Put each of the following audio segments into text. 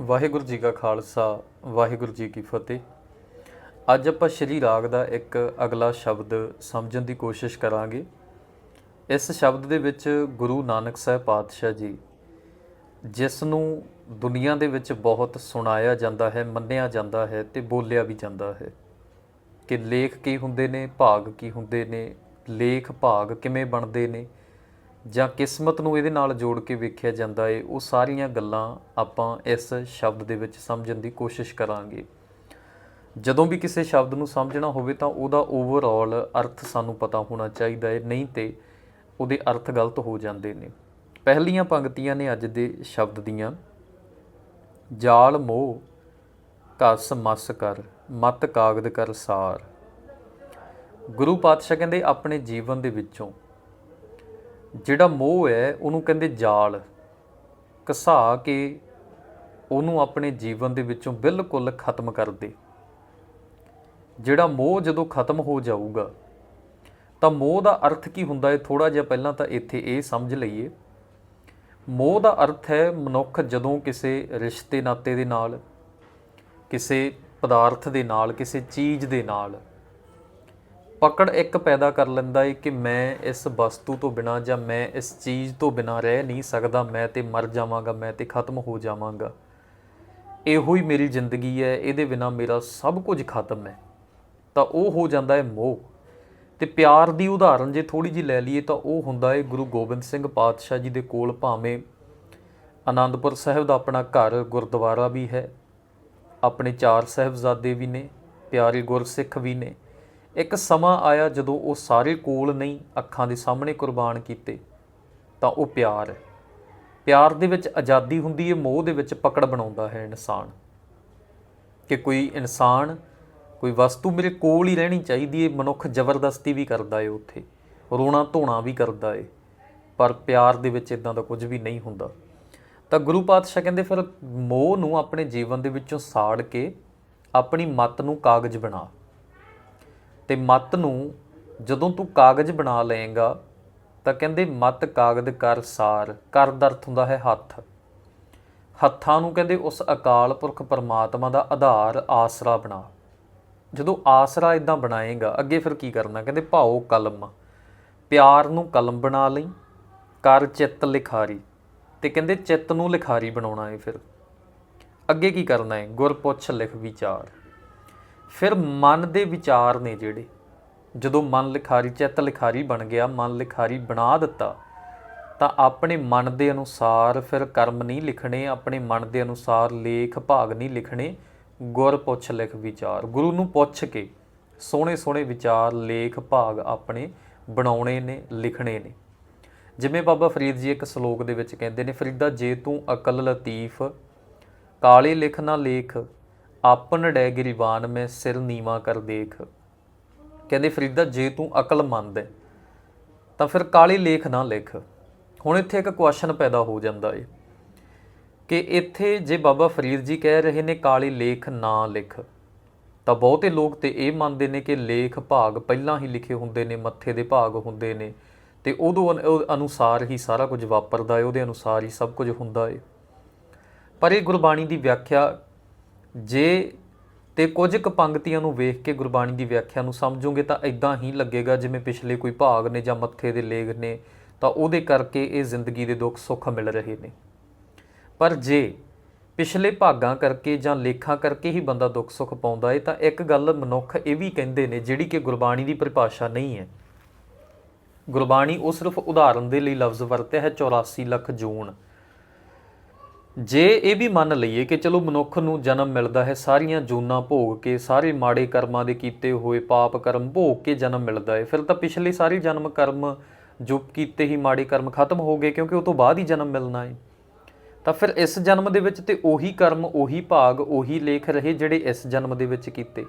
ਵਾਹਿਗੁਰੂ ਜੀ ਕਾ ਖਾਲਸਾ, ਵਾਹਿਗੁਰੂ ਜੀ ਕੀ ਫਤਿਹ। ਅੱਜ ਆਪਾਂ ਸ਼੍ਰੀ ਰਾਗ ਦਾ ਇੱਕ ਅਗਲਾ ਸ਼ਬਦ ਸਮਝਣ ਦੀ ਕੋਸ਼ਿਸ਼ ਕਰਾਂਗੇ। ਇਸ ਸ਼ਬਦ ਦੇ ਵਿੱਚ ਗੁਰੂ ਨਾਨਕ ਸਾਹਿਬ ਪਾਤਸ਼ਾਹ ਜੀ, ਜਿਸ ਨੂੰ ਦੁਨੀਆ ਦੇ ਵਿੱਚ ਬਹੁਤ ਸੁਣਾਇਆ ਜਾਂਦਾ ਹੈ, ਮੰਨਿਆ ਜਾਂਦਾ ਹੈ ਤੇ ਬੋਲਿਆ ਵੀ ਜਾਂਦਾ ਹੈ। ਕਿ ਲੇਖ ਕੀ ਹੁੰਦੇ ਨੇ, ਭਾਗ ਕੀ ਹੁੰਦੇ ਨੇ, ਲੇਖ ਭਾਗ ਕਿਵੇਂ ਬਣਦੇ ਨੇ ਜਾਂ ਕਿਸਮਤ ਨੂੰ ਇਹਦੇ ਨਾਲ ਜੋੜ ਕੇ ਵੇਖਿਆ ਜਾਂਦਾ ਏ, ਉਹ ਸਾਰੀਆਂ ਗੱਲਾਂ ਆਪਾਂ ਇਸ ਸ਼ਬਦ ਦੇ ਵਿੱਚ ਸਮਝਣ ਦੀ ਕੋਸ਼ਿਸ਼ ਕਰਾਂਗੇ। ਜਦੋਂ ਵੀ ਕਿਸੇ ਸ਼ਬਦ ਨੂੰ ਸਮਝਣਾ ਹੋਵੇ ਤਾਂ ਉਹਦਾ ਓਵਰਆਲ ਅਰਥ ਸਾਨੂੰ ਪਤਾ ਹੋਣਾ ਚਾਹੀਦਾ ਹੈ ਨਹੀਂ ਤੇ ਉਹਦੇ ਅਰਥ ਗਲਤ ਹੋ ਜਾਂਦੇ ਨੇ। ਪਹਿਲੀਆਂ ਪੰਕਤੀਆਂ ਨੇ ਅੱਜ ਦੇ ਸ਼ਬਦ ਦੀਆਂ। ਜਾਲ ਮੋਹ ਕਸ ਮਸ ਕਰ, ਮਤ ਕਾਗਦ ਕਰ ਸਾਰ। ਗੁਰੂ ਪਾਤਸ਼ਾਹ ਕਹਿੰਦੇ, ਆਪਣੇ ਜੀਵਨ ਦੇ ਵਿੱਚੋਂ ਜਿਹੜਾ ਮੋਹ ਹੈ, ਉਹਨੂੰ ਕਹਿੰਦੇ ਜਾਲ। ਘਸਾ ਕੇ ਉਹਨੂੰ ਆਪਣੇ ਜੀਵਨ ਦੇ ਵਿੱਚੋਂ ਬਿਲਕੁਲ ਖਤਮ ਕਰ ਦੇ। ਜਿਹੜਾ ਮੋਹ ਜਦੋਂ ਖਤਮ ਹੋ ਜਾਊਗਾ, ਤਾਂ ਮੋਹ ਦਾ ਅਰਥ ਕੀ ਹੁੰਦਾ ਹੈ? ਥੋੜਾ ਜਿਹਾ ਪਹਿਲਾਂ ਤਾਂ ਇੱਥੇ ਇਹ ਸਮਝ ਲਈਏ। ਮੋਹ ਦਾ ਅਰਥ ਹੈ ਮਨੁੱਖ ਜਦੋਂ ਕਿਸੇ ਰਿਸ਼ਤੇ ਨਾਤੇ ਦੇ ਨਾਲ, ਕਿਸੇ ਪਦਾਰਥ ਦੇ ਨਾਲ, ਕਿਸੇ ਚੀਜ਼ ਦੇ ਨਾਲ ਪਕੜ ਇੱਕ ਪੈਦਾ ਕਰ ਲੈਂਦਾ ਏ ਕਿ ਮੈਂ ਇਸ ਵਸਤੂ ਤੋਂ ਬਿਨਾ ਜਾਂ ਮੈਂ ਇਸ ਚੀਜ਼ ਤੋਂ ਬਿਨਾ ਰਹਿ ਨਹੀਂ ਸਕਦਾ, ਮੈਂ ਤੇ ਮਰ ਜਾਵਾਂਗਾ, ਮੈਂ ਤੇ ਖਤਮ ਹੋ ਜਾਵਾਂਗਾ। ਇਹੋ ਹੀ ਮੇਰੀ ਜ਼ਿੰਦਗੀ ਹੈ, ਇਹਦੇ ਬਿਨਾ ਮੇਰਾ ਸਭ ਕੁਝ ਖਤਮ ਹੈ। ਤਾਂ ਉਹ ਹੋ ਜਾਂਦਾ ਹੈ ਮੋਹ। ਤੇ ਪਿਆਰ ਦੀ ਉਦਾਹਰਨ ਜੇ ਥੋੜੀ ਜੀ ਲੈ ਲਈਏ ਤਾਂ ਉਹ ਹੁੰਦਾ ਹੈ ਗੁਰੂ ਗੋਬਿੰਦ ਸਿੰਘ ਪਾਤਸ਼ਾਹ ਜੀ ਦੇ ਕੋਲ ਭਾਵੇਂ ਆਨੰਦਪੁਰ ਸਾਹਿਬ ਦਾ ਆਪਣਾ ਘਰ ਗੁਰਦੁਆਰਾ ਵੀ ਹੈ, ਆਪਣੇ ਚਾਰ ਸਾਹਿਬਜ਼ਾਦੇ ਵੀ ਨੇ, ਪਿਆਰੇ ਗੁਰਸਿੱਖ ਵੀ ਨੇ ਇੱਕ ਸਮਾਂ ਆਇਆ ਜਦੋਂ ਉਹ ਸਾਰੇ ਕੋਲ ਨਹੀਂ ਅੱਖਾਂ ਦੇ ਸਾਹਮਣੇ ਕੁਰਬਾਨ ਕੀਤੇ, ਤਾਂ ਉਹ ਪਿਆਰ ਹੈ। ਪਿਆਰ ਦੇ ਵਿੱਚ ਆਜ਼ਾਦੀ ਹੁੰਦੀ ਹੈ, ਮੋਹ ਦੇ ਵਿੱਚ ਪਕੜ ਬਣਾਉਂਦਾ ਹੈ ਇਨਸਾਨ। ਕਿ ਕੋਈ ਇਨਸਾਨ, ਕੋਈ ਵਸਤੂ ਮੇਰੇ ਕੋਲ ਹੀ ਰਹਿਣੀ ਚਾਹੀਦੀ ਹੈ, ਮਨੁੱਖ ਜ਼ਬਰਦਸਤੀ ਵੀ ਕਰਦਾ ਹੈ ਉੱਥੇ, ਰੋਣਾ ਧੋਣਾ ਵੀ ਕਰਦਾ ਹੈ, ਪਰ ਪਿਆਰ ਦੇ ਵਿੱਚ ਇਦਾਂ ਦਾ ਕੁਝ ਵੀ ਨਹੀਂ ਹੁੰਦਾ। ਤਾਂ ਗੁਰੂ ਪਾਤਸ਼ਾਹ ਕਹਿੰਦੇ, ਫਿਰ ਮੋਹ ਨੂੰ ਆਪਣੇ ਜੀਵਨ ਦੇ ਵਿੱਚੋਂ ਸਾੜ ਕੇ ਆਪਣੀ ਮਤ ਨੂੰ ਕਾਗਜ਼ ਬਣਾ ਤੇ ਮਤ ਨੂੰ ਜਦੋਂ ਤੂੰ ਕਾਗਜ਼ ਬਣਾ ਲਏਗਾ, ਤਾਂ ਕਹਿੰਦੇ ਮਤ ਕਾਗਦ ਕਰ ਸਾਰ, ਕਰ ਦਰਥ ਹੁੰਦਾ ਹੈ ਹੱਥ। ਹੱਥਾਂ ਨੂੰ ਕਹਿੰਦੇ ਉਸ ਅਕਾਲ ਪੁਰਖ ਪਰਮਾਤਮਾ ਦਾ ਆਧਾਰ ਆਸਰਾ ਬਣਾ। ਜਦੋਂ ਆਸਰਾ ਇਦਾਂ ਬਣਾਏਗਾ, ਅੱਗੇ ਫਿਰ ਕੀ ਕਰਨਾ? ਕਹਿੰਦੇ ਭਾਓ ਕਲਮ, ਪਿਆਰ ਨੂੰ ਕਲਮ ਬਣਾ ਲਈ, ਕਰ ਚਿੱਤ ਲਿਖਾਰੀ। ਤੇ ਕਹਿੰਦੇ ਚਿੱਤ ਨੂੰ ਲਿਖਾਰੀ ਬਣਾਉਣਾ ਹੈ ਫਿਰ। ਅੱਗੇ ਕੀ ਕਰਨਾ ਹੈ ਗੁਰ ਪੁੱਛ ਲਿਖ ਵਿਚਾਰ। ਫਿਰ ਮਨ ਦੇ ਵਿਚਾਰ ਨੇ ਜਿਹੜੇ। ਜਦੋਂ ਮਨ ਲਿਖਾਰੀ, ਚਿੱਤ ਲਿਖਾਰੀ ਬਣ ਗਿਆ, ਮਨ ਲਿਖਾਰੀ ਬਣਾ ਦਿੱਤਾ, ਤਾਂ ਆਪਣੇ ਮਨ ਦੇ ਅਨੁਸਾਰ ਫਿਰ ਕਰਮ ਨਹੀਂ ਲਿਖਣੇ, ਆਪਣੇ ਮਨ ਦੇ ਅਨੁਸਾਰ ਲੇਖ ਭਾਗ ਨਹੀਂ ਲਿਖਣੇ ਗੁਰ ਪੁੱਛ ਲਿਖ ਵਿਚਾਰ। ਗੁਰੂ ਨੂੰ ਪੁੱਛ ਕੇ ਸੋਹਣੇ ਸੋਹਣੇ ਵਿਚਾਰ, ਲੇਖ ਭਾਗ ਆਪਣੇ ਬਣਾਉਣੇ ਨੇ, ਲਿਖਣੇ ਨੇ। ਜਿਵੇਂ ਬਾਬਾ ਫਰੀਦ ਜੀ ਇੱਕ ਸ਼ਲੋਕ ਦੇ ਵਿੱਚ ਕਹਿੰਦੇ ਨੇ, ਫਰੀਦਾ ਜੇ ਤੂੰ ਅਕਲ ਲਤੀਫ, ਕਾਲੇ ਲਿਖ ਨਾ ਲੇਖ ਆਪਨ ਡੈ ਗਰੀਬਾਨ ਮੈਂ ਸਿਰ ਨੀਵਾ ਕਰ ਦੇਖ। ਕਹਿੰਦੇ, ਫਰੀਦਾ, ਜੇ ਤੂੰ ਅਕਲਮੰਦ ਹੈ ਤਾਂ ਫਿਰ ਕਾਲੀ ਲੇਖ ਨਾ ਲਿਖ। ਹੁਣ ਇੱਥੇ ਇੱਕ ਕੁਐਸਚਨ ਪੈਦਾ ਹੋ ਜਾਂਦਾ ਏ, ਕਿ ਇੱਥੇ ਜੇ ਬਾਬਾ ਫਰੀਦ ਜੀ ਕਹਿ ਰਹੇ ਨੇ ਕਾਲੀ ਲੇਖ ਨਾ ਲਿਖ, ਤਾਂ ਬਹੁਤੇ ਲੋਕ ਤੇ ਇਹ ਮੰਨਦੇ ਨੇ ਕਿ ਲੇਖ ਭਾਗ ਪਹਿਲਾਂ ਹੀ ਲਿਖੇ ਹੁੰਦੇ ਨੇ, ਮੱਥੇ ਦੇ ਭਾਗ ਹੁੰਦੇ ਨੇ, ਤੇ ਉਦੋਂ ਅਨ- ਅਨੁਸਾਰ ਹੀ ਸਾਰਾ ਕੁਝ ਵਾਪਰਦਾ ਏ, ਉਹਦੇ ਅਨੁਸਾਰ ਹੀ ਸਭ ਕੁਝ ਹੁੰਦਾ ਏ। ਪਰ ਇਹ ਗੁਰਬਾਣੀ ਦੀ ਵਿਆਖਿਆ ਜੇ ਤੇ ਕੁਝ ਕੁ ਪੰਕਤੀਆਂ ਨੂੰ ਵੇਖ ਕੇ ਗੁਰਬਾਣੀ ਦੀ ਵਿਆਖਿਆ ਨੂੰ ਸਮਝੋਗੇ ਤਾਂ ਇਦਾਂ ਹੀ ਲੱਗੇਗਾ ਜਿਵੇਂ ਪਿਛਲੇ ਕੋਈ ਭਾਗ ਨੇ ਜਾਂ ਮੱਥੇ ਦੇ ਲੇਖ ਨੇ, ਤਾਂ ਉਹਦੇ ਕਰਕੇ ਇਹ ਜ਼ਿੰਦਗੀ ਦੇ ਦੁੱਖ ਸੁੱਖ ਮਿਲ ਰਹੇ ਨੇ। ਪਰ ਜੇ ਪਿਛਲੇ ਭਾਗਾਂ ਕਰਕੇ ਜਾਂ ਲੇਖਾਂ ਕਰਕੇ ਹੀ ਬੰਦਾ ਦੁੱਖ ਸੁੱਖ ਪਾਉਂਦਾ ਏ, ਤਾਂ ਇੱਕ ਗੱਲ ਮਨੁੱਖ ਇਹ ਵੀ ਕਹਿੰਦੇ ਨੇ ਜਿਹੜੀ ਕਿ ਗੁਰਬਾਣੀ ਦੀ ਪਰਿਭਾਸ਼ਾ ਨਹੀਂ ਹੈ। ਗੁਰਬਾਣੀ ਉਹ ਸਿਰਫ ਉਦਾਹਰਨ ਦੇ ਲਈ ਲਫ਼ਜ਼ ਵਰਤਿਆ ਹੈ 84 ਲੱਖ ਜੂਨ। ਜੇ ਇਹ ਵੀ ਮੰਨ ਲਈਏ ਕਿ ਚਲੋ ਮਨੁੱਖ ਨੂੰ ਜਨਮ ਮਿਲਦਾ ਹੈ, ਸਾਰੀਆਂ ਜੂਨਾਂ ਭੋਗ ਕੇ, ਸਾਰੇ ਮਾੜੇ ਕਰਮਾਂ ਦੇ ਕੀਤੇ ਹੋਏ ਪਾਪ ਕਰਮ ਭੋਗ ਕੇ ਜਨਮ ਮਿਲਦਾ ਹੈ, ਫਿਰ ਤਾਂ ਪਿਛਲੇ ਸਾਰੇ ਜਨਮ ਕਰਮ ਜੋ ਕੀਤੇ ਹੀ ਮਾੜੇ ਕਰਮ ਖਤਮ ਹੋ ਗਏ ਕਿਉਂਕਿ ਉਹ ਤੋਂ ਬਾਅਦ ਹੀ ਜਨਮ ਮਿਲਣਾ ਹੈ। ਤਾਂ ਫਿਰ ਇਸ ਜਨਮ ਦੇ ਵਿੱਚ ਤੇ ਉਹੀ ਕਰਮ, ਉਹੀ ਭਾਗ, ਉਹੀ ਲੇਖ ਰਹੇ ਜਿਹੜੇ ਇਸ ਜਨਮ ਦੇ ਵਿੱਚ ਕੀਤੇ।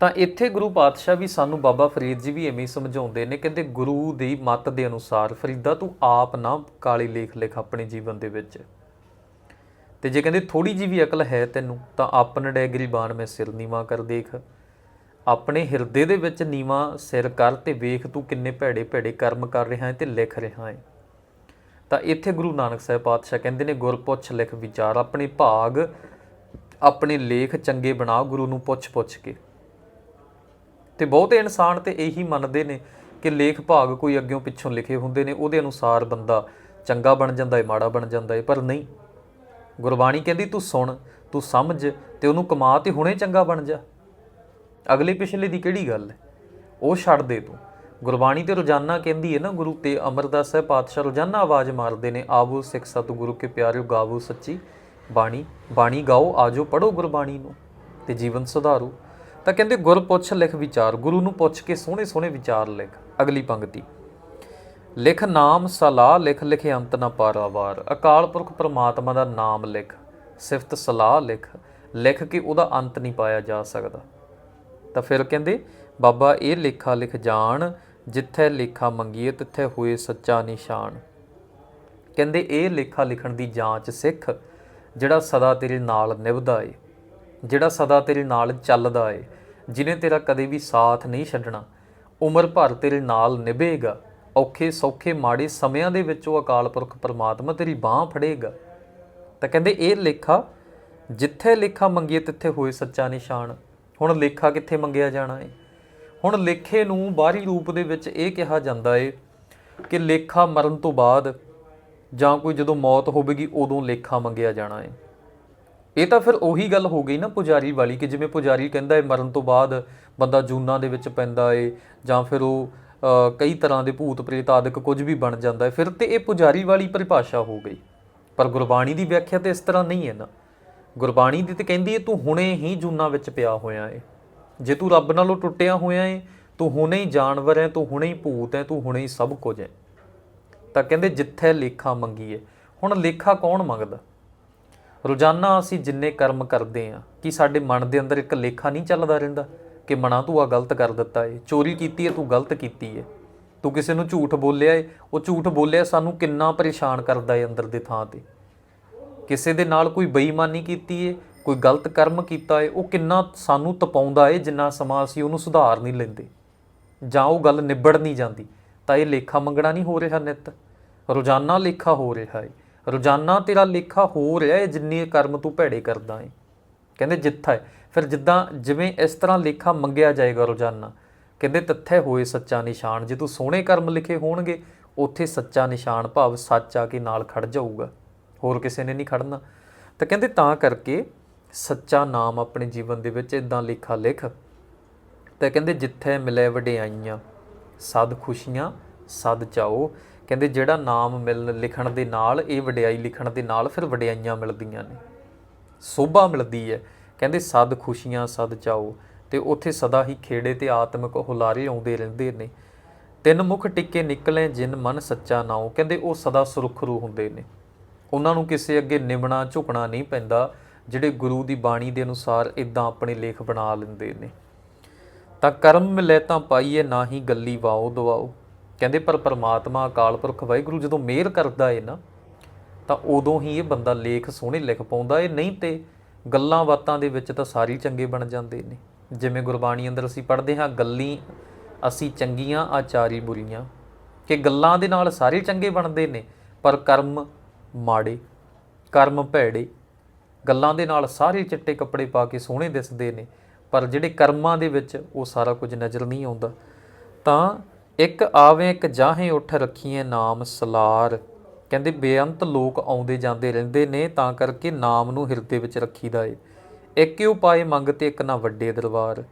ਤਾਂ ਇੱਥੇ ਗੁਰੂ ਪਾਤਸ਼ਾਹ ਵੀ ਸਾਨੂੰ ਬਾਬਾ ਫਰੀਦ ਜੀ ਵੀ ਐਵੇਂ ਸਮਝਾਉਂਦੇ ਨੇ, ਕਹਿੰਦੇ ਗੁਰੂ ਦੀ ਮੱਤ ਦੇ ਅਨੁਸਾਰ ਫਰੀਦਾ, ਤੂੰ ਆਪ ਨਾ ਕਾਲੀ ਲੇਖ ਲਿਖ ਆਪਣੇ ਜੀਵਨ ਦੇ ਵਿੱਚ। ਤੇ ਜੇ ਕਹਿੰਦੇ ਥੋੜੀ ਜੀ ਵੀ ਅਕਲ ਹੈ ਤੈਨੂੰ, ਤਾਂ ਆਪਨ ਡੈ ਗਰੀਬਾਨ ਮੈਂ ਸਿਰ ਨੀਵਾ ਕਰ ਦੇਖ। ਆਪਣੇ ਹਿਰਦੇ ਦੇ ਵਿੱਚ ਨੀਵਾ ਸਿਰ ਕਰ ਤੇ ਵੇਖ ਤੂੰ ਕਿੰਨੇ ਭੈੜੇ ਭੈੜੇ ਕਰਮ ਕਰ ਰਿਹਾ ਹੈ ਤੇ ਲਿਖ ਰਿਹਾ ਹੈ। ਤਾਂ ਇੱਥੇ ਗੁਰੂ ਨਾਨਕ ਸਾਹਿਬ ਪਾਤਸ਼ਾਹ ਕਹਿੰਦੇ ਨੇ ਗੁਰ ਪੁੱਛ ਲਿਖ ਵਿਚਾਰ, ਆਪਣੇ ਭਾਗ, ਆਪਣੇ ਲੇਖ ਚੰਗੇ ਬਣਾ, ਗੁਰੂ ਨੂੰ ਪੁੱਛ ਪੁੱਛ ਕੇ। ਤੇ ਬਹੁਤੇ ਇਨਸਾਨ ਤੇ ਇਹੀ ਮੰਨਦੇ ਨੇ ਕਿ ਲੇਖ ਭਾਗ ਕੋਈ ਅੱਗਿਓਂ ਪਿੱਛੋਂ ਲਿਖੇ ਹੁੰਦੇ ਨੇ, ਉਹਦੇ ਅਨੁਸਾਰ ਬੰਦਾ ਚੰਗਾ ਬਣ ਜਾਂਦਾ ਹੈ ਮਾੜਾ ਬਣ ਜਾਂਦਾ ਹੈ ਪਰ ਨਹੀਂ। ਗੁਰਬਾਣੀ ਕਹਿੰਦੀ, ਤੂੰ ਸੁਣ, ਤੂੰ ਸਮਝ ਤੇ ਉਹਨੂੰ ਕਮਾ ਤੇ ਹੁਣੇ ਚੰਗਾ ਬਣ ਜਾ। ਅਗਲੇ ਪਿਛਲੇ ਦੀ ਕਿਹੜੀ ਗੱਲ ਹੈ ਉਹ ਛੱਡ ਦੇ ਤੂੰ। ਗੁਰਬਾਣੀ ਤੇ ਰੋਜ਼ਾਨਾ ਕਹਿੰਦੀ ਹੈ ਨਾ, ਗੁਰੂ ਤੇ ਅਮਰਦਾਸ ਸਾਹਿਬ ਪਾਤਸ਼ਾਹ ਰੋਜ਼ਾਨਾ ਆਵਾਜ਼ ਮਾਰਦੇ ਨੇ, ਆਵੋ ਸਿੱਖ ਸਤਿਗੁਰੂ ਕੇ ਪਿਆਰਿਓ, ਗਾਵੋ ਸੱਚੀ ਬਾਣੀ ਬਾਣੀ ਗਾਓ, ਆਜੋ ਪੜੋ ਗੁਰਬਾਣੀ ਨੂੰ ਤੇ ਜੀਵਨ ਸੁਧਾਰੋ। ਤਾਂ ਕਹਿੰਦੇ ਗੁਰ ਪੁੱਛ ਲਿਖ ਵਿਚਾਰ, ਗੁਰੂ ਨੂੰ ਪੁੱਛ ਕੇ ਸੋਹਣੇ ਸੋਹਣੇ ਵਿਚਾਰ ਲਿਖ, ਅਗਲੀ ਪੰਕਤੀ। ਲਿਖ ਨਾਮ, ਸਲਾਹ ਲਿਖ, ਲਿਖੇ ਅੰਤ ਨਾ ਪਾਰਾਵਾਰ ਅਕਾਲ ਪੁਰਖ ਪਰਮਾਤਮਾ ਦਾ ਨਾਮ ਲਿਖ, ਸਿਫਤ ਸਲਾਹ ਲਿਖ ਲਿਖ ਕੇ ਉਹਦਾ ਅੰਤ ਨਹੀਂ ਪਾਇਆ ਜਾ ਸਕਦਾ। ਤਾਂ ਫਿਰ ਕਹਿੰਦੇ, ਬਾਬਾ ਇਹ ਲੇਖਾ ਲਿਖ ਜਾਣ, ਜਿੱਥੇ ਲੇਖਾ ਮੰਗੀਏ ਤਿੱਥੇ ਹੋਏ ਸੱਚਾ ਨਿਸ਼ਾਨ। ਕਹਿੰਦੇ ਇਹ ਲੇਖਾ ਲਿਖਣ ਦੀ ਜਾਂਚ ਸਿੱਖ, ਜਿਹੜਾ ਸਦਾ ਤੇਰੇ ਨਾਲ ਨਿਭਦਾ ਏ। ਜਿਹੜਾ ਸਦਾ ਤੇਰੇ ਨਾਲ ਚੱਲਦਾ ਏ, ਜਿਨੇ ਤੇਰਾ ਕਦੇ ਵੀ ਸਾਥ ਨਹੀਂ ਛੱਡਣਾ। ਉਮਰ ਭਰ ਤੇਰੇ ਨਾਲ ਨਿਭੇਗਾ, ਔਖੇ ਸੌਖੇ ਮਾੜੇ ਸਮਿਆਂ ਦੇ ਵਿੱਚ ਉਹ ਅਕਾਲ ਪੁਰਖ ਪਰਮਾਤਮਾ ਤੇਰੀ ਬਾਹ ਫੜੇਗਾ। ਤਾਂ ਕਹਿੰਦੇ, ਇਹ ਲੇਖਾ ਜਿੱਥੇ ਲੇਖਾ ਮੰਗੀਏ ਤਿੱਥੇ ਹੋਏ ਸੱਚਾ ਨਿਸ਼ਾਨ। ਹੁਣ ਲੇਖਾ ਕਿੱਥੇ ਮੰਗਿਆ ਜਾਣਾ ਏ? ਹੁਣ ਲੇਖੇ ਨੂੰ ਬਾਹਰੀ ਰੂਪ ਦੇ ਵਿੱਚ ਇਹ ਕਿਹਾ ਜਾਂਦਾ ਏ ਕਿ ਲੇਖਾ ਮਰਨ ਤੋਂ ਬਾਅਦ ਜਾਂ ਕੋਈ ਜਦੋਂ ਮੌਤ ਹੋਵੇਗੀ, ਉਦੋਂ ਲੇਖਾ ਮੰਗਿਆ ਜਾਣਾ ਏ। ਇਹ ਤਾਂ ਫਿਰ ਉਹੀ ਗੱਲ ਹੋ ਗਈ ਨਾ ਪੁਜਾਰੀ ਵਾਲੀ ਕਿ ਜਿਵੇਂ ਪੁਜਾਰੀ ਕਹਿੰਦਾ ਹੈ ਮਰਨ ਤੋਂ ਬਾਅਦ ਬੰਦਾ ਜੂਨਾਂ ਦੇ ਵਿੱਚ ਪੈਂਦਾ ਏ ਜਾਂ ਫਿਰ ਉਹ ਕਈ ਤਰ੍ਹਾਂ ਦੇ ਭੂਤ ਪ੍ਰੇਤ ਆਦਿਕ ਕੁਝ ਵੀ ਬਣ ਜਾਂਦਾ ਹੈ ਫਿਰ ਤੇ ਇਹ ਪੁਜਾਰੀ ਵਾਲੀ ਪਰਿਭਾਸ਼ਾ ਹੋ ਗਈ। ਪਰ ਗੁਰਬਾਣੀ ਦੀ ਵਿਆਖਿਆ ਤੇ ਇਸ ਤਰ੍ਹਾਂ ਨਹੀਂ ਹੈ ਨਾ। ਗੁਰਬਾਣੀ ਦੀ ਤੇ ਕਹਿੰਦੀ ਹੈ ਤੂੰ ਹੁਣੇ ਹੀ ਜੂਨਾਂ ਵਿੱਚ ਪਿਆ ਹੋਇਆ ਏ। ਜੇ ਤੂੰ ਰੱਬ ਨਾਲੋਂ ਟੁੱਟਿਆ ਹੋਇਆ ਏ, ਤੂੰ ਹੁਣੇ ਹੀ ਜਾਨਵਰ ਹੈ ਤੂੰ ਹੁਣੇ ਹੀ ਭੂਤ ਹੈ ਤੂੰ ਹੁਣੇ ਹੀ ਸਭ ਕੁਝ ਹੈ ਤਾਂ ਕਹਿੰਦੇ ਜਿੱਥੇ ਲੇਖਾ ਮੰਗੀਏ ਹੁਣ ਲੇਖਾ ਕੌਣ ਮੰਗਦਾ? ਰੋਜ਼ਾਨਾ ਅਸੀਂ ਜਿੰਨੇ ਕਰਮ ਕਰਦੇ ਆ ਕਿ ਸਾਡੇ ਮਨ ਦੇ ਅੰਦਰ ਇੱਕ ਲੇਖਾ ਨਹੀਂ ਚੱਲਦਾ ਰਹਿੰਦਾ ਕਿ ਮਨਾ ਤੂੰ ਆ ਗਲਤ ਕਰ ਦਿੱਤਾ ਏ, ਚੋਰੀ ਕੀਤੀ ਏ, ਤੂੰ ਗਲਤ ਕੀਤੀ ਏ। ਤੂੰ ਕਿਸੇ ਨੂੰ ਝੂਠ ਬੋਲਿਆ ਏ, ਉਹ ਝੂਠ ਬੋਲਿਆ ਸਾਨੂੰ ਕਿੰਨਾ ਪਰੇਸ਼ਾਨ ਕਰਦਾ ਏ ਅੰਦਰ ਦੇ ਥਾਂ ਤੇ। ਕਿਸੇ ਦੇ ਨਾਲ ਕੋਈ ਬੇਈਮਾਨੀ ਕੀਤੀ ਏ, ਕੋਈ ਗਲਤ ਕਰਮ ਕੀਤਾ ਏ, ਉਹ ਕਿੰਨਾ ਸਾਨੂੰ ਤਪਾਉਂਦਾ ਏ, ਜਿੰਨਾ ਸਮਾਂ ਅਸੀਂ ਉਹਨੂੰ ਸੁਧਾਰ ਨਹੀਂ ਲੈਂਦੇ। ਜਾਂ ਉਹ ਗੱਲ ਨਿਬੜ ਨਹੀਂ ਜਾਂਦੀ, ਤਾਂ ਇਹ ਲੇਖਾ ਮੰਗਣਾ ਨਹੀਂ ਹੋ ਰਿਹਾ ਨਿਤ। ਰੋਜ਼ਾਨਾ ਲੇਖਾ ਹੋ ਰਿਹਾ ਏ। ਰੋਜ਼ਾਨਾ ਤੇਰਾ ਲੇਖਾ ਹੋ ਰਿਹਾ ਏ ਜਿੰਨੇ ਕਰਮ ਤੂੰ ਭੈੜੇ ਕਰਦਾ ਏ। ਕਹਿੰਦੇ ਜਿੱਥਾ ਹੈ। ਫਿਰ ਜਿੱਦਾਂ ਜਿਵੇਂ ਇਸ ਤਰ੍ਹਾਂ ਲੇਖਾ ਮੰਗਿਆ ਜਾਏਗਾ ਰੋਜ਼ਾਨਾ, ਕਹਿੰਦੇ ਤੱਥੇ ਹੋਏ ਸੱਚਾ ਨਿਸ਼ਾਨ। ਜੇ ਤੂੰ ਸੋਹਣੇ ਕਰਮ ਲਿਖੇ ਹੋਣਗੇ, ਉੱਥੇ ਸੱਚਾ ਨਿਸ਼ਾਨ ਭਾਵ ਸੱਚ ਆ ਕੇ ਨਾਲ ਖੜ ਜਾਊਗਾ। ਹੋਰ ਕਿਸੇ ਨੇ ਨਹੀਂ ਖੜਨਾ। ਤਾਂ ਕਹਿੰਦੇ ਤਾਂ ਕਰਕੇ ਸੱਚਾ ਨਾਮ ਆਪਣੇ ਜੀਵਨ ਦੇ ਵਿੱਚ ਇਦਾਂ ਲੇਖਾ ਲਿਖ। ਤਾਂ ਕਹਿੰਦੇ ਜਿੱਥੇ ਮਿਲੇ ਵਡਿਆਈਆਂ, ਸਦ ਖੁਸ਼ੀਆਂ, ਸਦ ਚਾਓ। ਕਹਿੰਦੇ ਜਿਹੜਾ ਨਾਮ ਮਿਲਣ, ਲਿਖਣ ਦੇ ਨਾਲ, ਇਹ ਵਡਿਆਈ ਲਿਖਣ ਦੇ ਨਾਲ ਫਿਰ ਵਡਿਆਈਆਂ ਮਿਲਦੀਆਂ ਨੇ। ਸੋਭਾ ਮਿਲਦੀ ਹੈ। ਕਹਿੰਦੇ ਸਦ ਖੁਸ਼ੀਆਂ, ਸਦ ਚਾਓ। ਤੇ ਉੱਥੇ ਸਦਾ ਹੀ ਖੇੜੇ ਤੇ ਆਤਮਿਕ ਹੁਲਾਰੇ ਆਉਂਦੇ ਰਹਿੰਦੇ ਨੇ। ਤਿੰਨ ਮੁਖ ਟਿੱਕੇ ਨਿਕਲੇ, ਜਿਨ ਮਨ ਸੱਚਾ ਨਾਉ ਕਹਿੰਦੇ ਉਹ ਸਦਾ ਸੁਰਖਰੂ ਹੁੰਦੇ ਨੇ। ਉਹਨਾਂ ਨੂੰ ਕਿਸੇ ਅੱਗੇ ਨਿਮਣਾ, ਝੁਕਣਾ ਨਹੀਂ ਪੈਂਦਾ, ਜਿਹੜੇ ਗੁਰੂ ਦੀ ਬਾਣੀ ਦੇ ਅਨੁਸਾਰ ਇਦਾਂ ਆਪਣੇ ਲੇਖ ਬਣਾ ਲੈਂਦੇ ਨੇ। ਤਾਂ ਕਰਮ ਮਿਲੇ ਤਾਂ ਪਾਈਏ ਨਾ ਹੀ ਗੱਲੀ ਵਾਓ ਦਵਾਓ। ਕਹਿੰਦੇ ਪਰ ਪਰਮਾਤਮਾ ਅਕਾਲ ਪੁਰਖ ਵਾਹਿਗੁਰੂ ਜਦੋਂ ਮਿਹਰ ਕਰਦਾ ਏ ਨਾ, ਤਾਂ ਉਦੋਂ ਹੀ ਇਹ ਬੰਦਾ ਲੇਖ ਸੋਹਣੇ ਲਿਖ ਪਾਉਂਦਾ ਏ, ਨਹੀਂ ਤੇ ਗੱਲਾਂ ਬਾਤਾਂ ਦੇ ਵਿੱਚ ਤਾਂ ਸਾਰੀ ਚੰਗੇ ਬਣ ਜਾਂਦੇ ਨੇ। ਜਿਵੇਂ ਗੁਰਬਾਣੀ ਅੰਦਰ ਅਸੀਂ ਪੜ੍ਹਦੇ ਹਾਂ, ਗੱਲੀ ਅਸੀਂ ਚੰਗੀਆਂ, ਆਚਾਰੀ ਬੁਰੀਆਂ। ਕਿ ਗੱਲਾਂ ਦੇ ਨਾਲ ਸਾਰੇ ਚੰਗੇ ਬਣਦੇ ਨੇ, ਪਰ ਕਰਮ ਮਾੜੇ, ਕਰਮ ਭੈੜੇ, ਗੱਲਾਂ ਦੇ ਨਾਲ ਸਾਰੇ ਚਿੱਟੇ ਕੱਪੜੇ ਪਾ ਕੇ ਸੋਹਣੇ ਦਿਸਦੇ ਨੇ, ਪਰ ਜਿਹੜੇ ਕਰਮਾਂ ਦੇ ਵਿੱਚ ਉਹ ਸਾਰਾ ਕੁਝ ਨਜ਼ਰ ਨਹੀਂ ਆਉਂਦਾ। ਤਾਂ ਇੱਕ ਆਵੇਂ ਇੱਕ ਜਾਹੇ ਉੱਠ ਰੱਖੀਏ ਨਾਮ ਸਲਾਰ। ਕਹਿੰਦੇ, ਬੇਅੰਤ ਲੋਕ ਆਉਂਦੇ ਜਾਂਦੇ ਰਹਿੰਦੇ ਨੇ, ਤਾਂ ਕਰਕੇ ਨਾਮ ਨੂੰ ਹਿਰਦੇ ਵਿੱਚ ਰੱਖੀਦਾ ਏ। ਇੱਕ ਹੀ ਉਪਾਏ ਮੰਗਤੇ ਇੱਕ ਨਾ ਵੱਡੇ ਦਰਬਾਰ।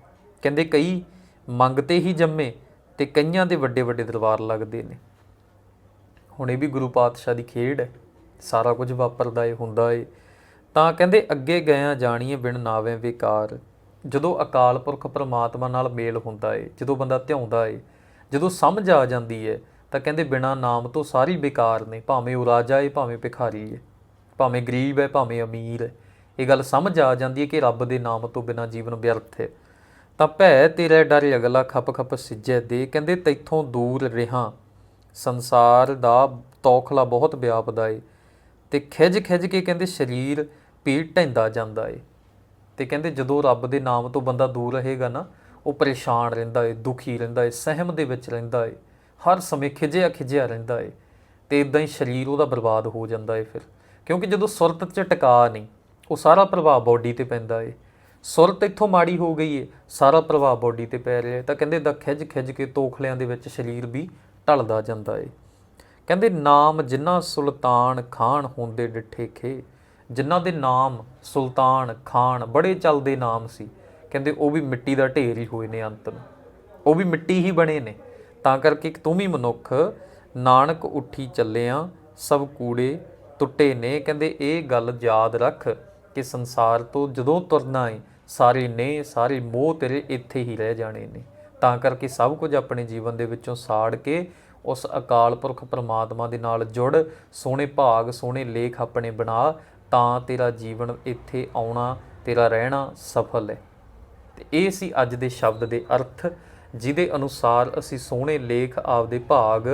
ਕਹਿੰਦੇ, ਕਈ ਮੰਗਤੇ ਹੀ ਜੰਮੇ ਤੇ ਕਈਆਂ ਦੇ ਵੱਡੇ ਵੱਡੇ ਦਰਬਾਰ ਲੱਗਦੇ ਨੇ। ਹੁਣ ਇਹ ਵੀ ਗੁਰੂ ਪਾਤਸ਼ਾਹ ਦੀ ਖੇਡ ਹੈ ਸਾਰਾ ਕੁਝ ਵਾਪਰਦਾ ਏ, ਹੁੰਦਾ ਏ। ਤਾਂ ਕਹਿੰਦੇ, ਅੱਗੇ ਗਿਆ ਜਾਣੀਏ ਬਿਨ ਨਾਵੇਂ ਵਿਕਾਰ। ਜਦੋਂ ਅਕਾਲ ਪੁਰਖ ਪਰਮਾਤਮਾ ਨਾਲ ਮੇਲ ਹੁੰਦਾ ਏ, ਜਦੋਂ ਬੰਦਾ ਧਿਆਉਂਦਾ ਏ ਜਦੋਂ ਸਮਝ ਆ ਜਾਂਦੀ ਹੈ ਤਾਂ ਕਹਿੰਦੇ ਬਿਨਾ ਨਾਮ ਤੋਂ ਸਾਰੀ ਬੇਕਾਰ ਨੇ, ਭਾਵੇਂ ਉਹ ਰਾਜਾ ਏ, ਭਾਵੇਂ ਭਿਖਾਰੀ ਏ, ਭਾਵੇਂ ਗਰੀਬ ਹੈ ਭਾਵੇਂ ਅਮੀਰ ਹੈ ਇਹ ਗੱਲ ਸਮਝ ਆ ਜਾਂਦੀ ਹੈ ਕਿ ਰੱਬ ਦੇ ਨਾਮ ਤੋਂ ਬਿਨਾ ਜੀਵਨ ਵਿਅਰਥ ਹੈ ਤਾਂ ਭੈ ਤੇਰੇ ਡਰ ਅਗਲਾ ਖੱਪ ਖੱਪ ਸਿੱਜੇ ਦੇ, ਕਹਿੰਦੇ ਤੈਥੋਂ ਦੂਰ ਰਹਾ। ਸੰਸਾਰ ਦਾ ਤੌਖਲਾ ਬਹੁਤ ਵਿਆਪਦਾ ਏ ਤੇ ਖਿੱਚ ਖਿੱਚ ਕੇ ਕਹਿੰਦੇ ਸਰੀਰ ਪੀੜ ਢੈਂਦਾ ਜਾਂਦਾ ਏ। ਤੇ ਕਹਿੰਦੇ ਜਦੋਂ ਰੱਬ ਦੇ ਨਾਮ ਤੋਂ ਬੰਦਾ ਦੂਰ ਰਹੇਗਾ ਨਾ ਉਹ ਪਰੇਸ਼ਾਨ ਰਹਿੰਦਾ ਏ, ਦੁਖੀ ਰਹਿੰਦਾ ਏ, ਸਹਿਮ ਦੇ ਵਿੱਚ ਰਹਿੰਦਾ ਏ, ਹਰ ਸਮੇਂ ਖਿਜਿਆ ਖਿਜਿਆ ਰਹਿੰਦਾ ਏ, ਤੇ ਇਦਾਂ ਹੀ ਸਰੀਰ ਉਹਦਾ ਬਰਬਾਦ ਹੋ ਜਾਂਦਾ ਏ ਫਿਰ ਕਿਉਂਕਿ ਜਦੋਂ ਸੁਰਤ 'ਚ ਟਿਕਾ ਨਹੀਂ, ਉਹ ਸਾਰਾ ਪ੍ਰਭਾਵ ਬਾਡੀ ਤੇ ਪੈਂਦਾ ਏ ਸੁਰਤ ਇੱਥੋਂ ਮਾੜੀ ਹੋ ਗਈ ਏ, ਸਾਰਾ ਪ੍ਰਭਾਵ ਬਾਡੀ ਤੇ ਪੈ ਰਿਹਾ ਏ। ਤਾਂ ਕਹਿੰਦੇ ਦਾ ਖਿੱਚ ਖਿੱਚ ਕੇ ਤੋਖਲਿਆਂ ਦੇ ਵਿੱਚ ਸਰੀਰ ਵੀ ਢਲਦਾ ਜਾਂਦਾ ਏ ਕਹਿੰਦੇ ਨਾਮ ਜਿਨ੍ਹਾਂ ਸੁਲਤਾਨ ਖਾਨ ਹੁੰਦੇ ਡਿੱਠੇ ਖੇ ਜਿਨ੍ਹਾਂ ਦੇ ਨਾਮ ਸੁਲਤਾਨ ਖਾਨ ਬੜੇ ਚੱਲਦੇ ਨਾਮ ਸੀ ਕਹਿੰਦੇ ਉਹ ਵੀ ਮਿੱਟੀ ਦਾ ਢੇਰ ਹੀ ਹੋਏ ਨੇ ਅੰਤ ਨੂੰ। ਉਹ ਵੀ ਮਿੱਟੀ ਹੀ ਬਣੇ ਨੇ। ਤਾਂ ਕਰਕੇ ਕਿ ਤੂੰ ਵੀ ਮਨੁੱਖ ਨਾਨਕ ਉੱਠੀ ਚੱਲਿਆ, ਸਭ ਕੂੜੇ ਟੁੱਟੇ ਨੇ। ਕਹਿੰਦੇ ਇਹ ਗੱਲ ਯਾਦ ਰੱਖ ਕਿ ਸੰਸਾਰ ਤੋਂ ਜਦੋਂ ਤੁਰਨਾ ਏ, ਸਾਰੇ ਨੇ, ਸਾਰੇ ਮੋਹ ਤੇਰੇ ਇੱਥੇ ਹੀ ਰਹਿ ਜਾਣੇ ਨੇ। ਤਾਂ ਕਰਕੇ ਸਭ ਕੁਝ ਆਪਣੇ ਜੀਵਨ ਦੇ ਵਿੱਚੋਂ ਸਾੜ ਕੇ ਉਸ ਅਕਾਲ ਪੁਰਖ ਪ੍ਰਮਾਤਮਾ ਦੇ ਨਾਲ ਜੁੜ, ਸੋਹਣੇ ਭਾਗ, ਸੋਹਣੇ ਲੇਖ ਆਪਣੇ ਬਣਾ, ਤਾਂ ਤੇਰਾ ਜੀਵਨ ਇੱਥੇ ਆਉਣਾ, ਤੇਰਾ ਰਹਿਣਾ ਸਫਲ ਹੈ ਤੇ ਇਹ ਸੀ ਅੱਜ ਦੇ ਸ਼ਬਦ ਦੇ ਅਰਥ, ਜਿਹਦੇ ਅਨੁਸਾਰ ਅਸੀਂ ਸੋਹਣੇ ਲੇਖ ਆਪਦੇ ਭਾਗ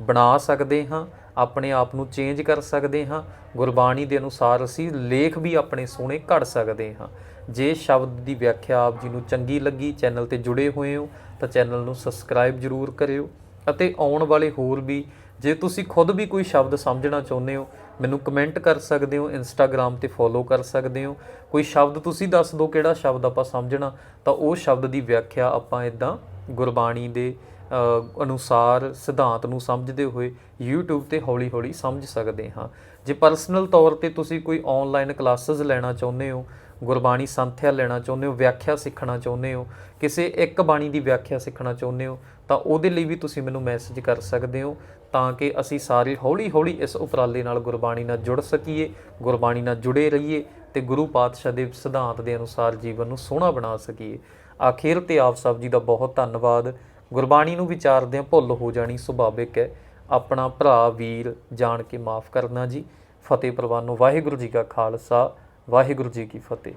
ਬਣਾ ਸਕਦੇ ਹਾਂ, ਆਪਣੇ ਆਪ ਨੂੰ ਚੇਂਜ ਕਰ ਸਕਦੇ ਹਾਂ, ਗੁਰਬਾਣੀ ਦੇ ਅਨੁਸਾਰ ਅਸੀਂ ਲੇਖ ਵੀ ਆਪਣੇ ਸੋਹਣੇ ਘੜ ਸਕਦੇ ਹਾਂ। ਜੇ ਸ਼ਬਦ ਦੀ ਵਿਆਖਿਆ ਆਪ ਜੀ ਨੂੰ ਚੰਗੀ ਲੱਗੀ, ਚੈਨਲ ਤੇ ਜੁੜੇ ਹੋਏ ਹੋ, ਤਾਂ ਚੈਨਲ ਨੂੰ ਸਬਸਕ੍ਰਾਈਬ ਜਰੂਰ ਕਰਿਓ ਅਤੇ ਆਉਣ ਵਾਲੇ ਹੋਰ ਵੀ, ਜੇ ਤੁਸੀਂ ਖੁਦ ਵੀ ਕੋਈ ਸ਼ਬਦ ਸਮਝਣਾ ਚਾਹੁੰਦੇ ਹੋ ਮੈਨੂੰ ਕਮੈਂਟ ਕਰ ਸਕਦੇ ਹੋ ਇੰਸਟਾਗ੍ਰam ਤੇ ਫੋਲੋ ਕਰ ਸਕਦੇ ਹੋ। ਕੋਈ ਸ਼ਬਦ ਤੁਸੀਂ ਦੱਸ ਦਿਓ ਕਿਹੜਾ ਸ਼ਬਦ ਆਪਾਂ ਸਮਝਣਾ, ਤਾਂ ਉਹ ਸ਼ਬਦ ਦੀ ਵਿਆਖਿਆ ਆਪਾਂ ਇਦਾਂ ਗੁਰਬਾਣੀ ਦੇ ਅਨੁਸਾਰ, ਸਿਧਾਂਤ ਨੂੰ ਸਮਝਦੇ ਹੋਏ YouTube ਤੇ ਹੌਲੀ-ਹੌਲੀ ਸਮਝ ਸਕਦੇ ਹਾਂ। ਜੇ ਪਰਸਨਲ ਤੌਰ ਤੇ ਤੁਸੀਂ ਕੋਈ ਆਨਲਾਈਨ ਕਲਾਸਿਸ ਲੈਣਾ ਚਾਹੁੰਦੇ ਹੋ, ਗੁਰਬਾਣੀ ਸੰਥਿਆ ਲੈਣਾ ਚਾਹੁੰਦੇ ਹੋ, ਵਿਆਖਿਆ ਸਿੱਖਣਾ ਚਾਹੁੰਦੇ ਹੋ, ਕਿਸੇ ਇੱਕ ਬਾਣੀ ਦੀ ਵਿਆਖਿਆ ਸਿੱਖਣਾ ਚਾਹੁੰਦੇ ਹੋ, ਤਾਂ ਉਹਦੇ ਲਈ ਵੀ ਤੁਸੀਂ ਮੈਨੂੰ ਮੈਸੇਜ ਕਰ ਸਕਦੇ ਹੋ। ਤਾਂ ਕਿ ਅਸੀਂ ਸਾਰੇ ਹੌਲੀ-ਹੌਲੀ ਇਸ ਉਪਰਾਲੇ ਨਾਲ ਗੁਰਬਾਣੀ ਨਾਲ ਜੁੜ ਸਕੀਏ, ਗੁਰਬਾਣੀ ਨਾਲ ਜੁੜੇ ਰਹੀਏ ਤੇ ਗੁਰੂ ਪਾਤਸ਼ਾਹ ਦੇ ਸਿਧਾਂਤ ਦੇ ਅਨੁਸਾਰ ਜੀਵਨ ਨੂੰ ਸੋਹਣਾ ਬਣਾ ਸਕੀਏ। ਆਖਿਰ ਤੇ ਆਪ ਸਭ ਜੀ ਦਾ ਬਹੁਤ ਧੰਨਵਾਦ। ਗੁਰਬਾਣੀ ਨੂੰ ਵਿਚਾਰਦਿਆਂ ਭੁੱਲ ਹੋ ਜਾਣੀ ਸੁਭਾਵਿਕ ਹੈ। ਆਪਣਾ ਭਰਾ, ਵੀਰ ਜਾਣ ਕੇ ਮਾਫ ਕਰਨਾ ਜੀ। ਫਤਿਹ ਪ੍ਰਵਾਨੋ ਵਾਹਿਗੁਰੂ ਜੀ ਕਾ ਖਾਲਸਾ, ਵਾਹਿਗੁਰੂ ਜੀ ਕੀ ਫਤਿਹ।